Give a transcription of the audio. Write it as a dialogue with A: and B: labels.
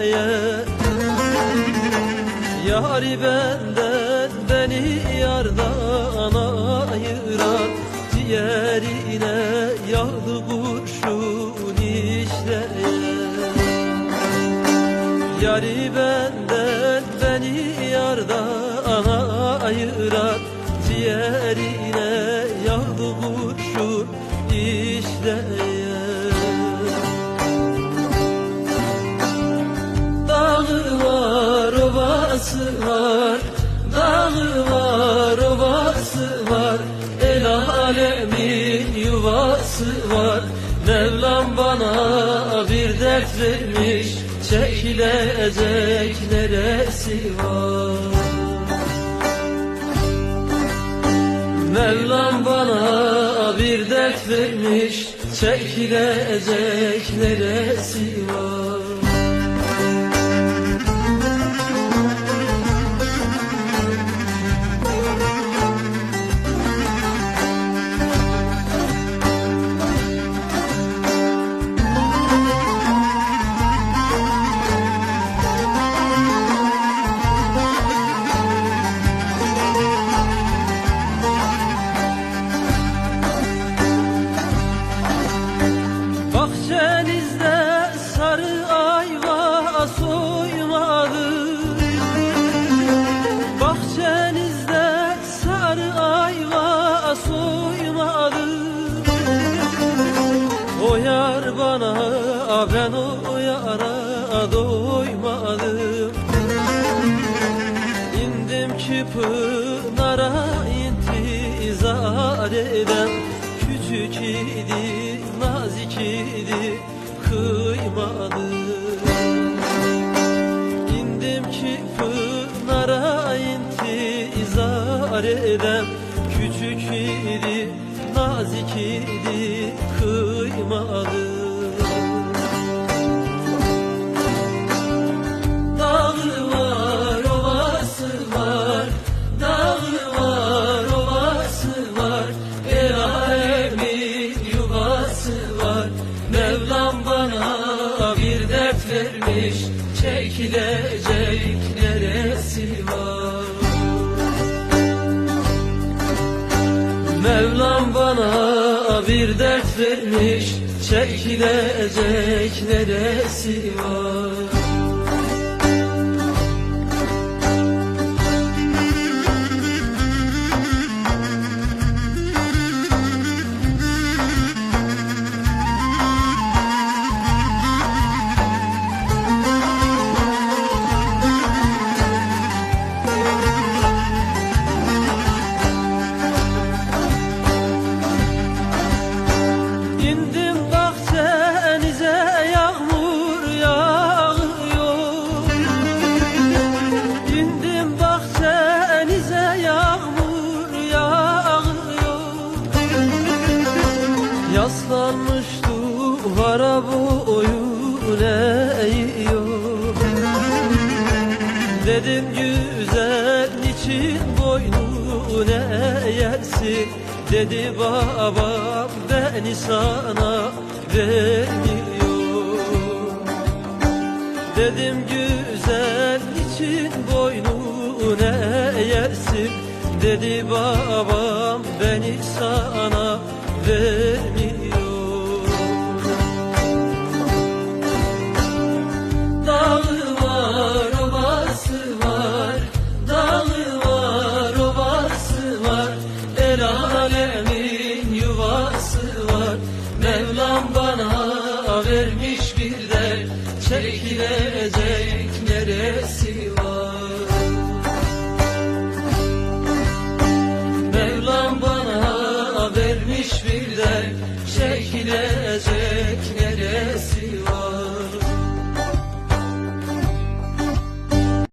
A: düşmeye Yari benden beni yardan ayıran Ciğerine yağdı kurşun işleye Yari benden var El alemin yuvası var. Mevlam bana bir dert vermiş Çekilecek neresi var? Mevlam bana bir dert vermiş Çekilecek neresi var yara doymadım İndim ki pınara intizar eden Küçük idi, nazik idi, kıymadı İndim ki pınara intizar eden Küçük idi, nazik idi, kıymadı Çekilecek neresi var? Mevlam bana bir dert vermiş Çekilecek neresi var güzel niçin boynun eğersin Dedi babam beni sana vermiyor Dedim güzel niçin boynun eğersin Dedi babam beni sana vermiyor vermiş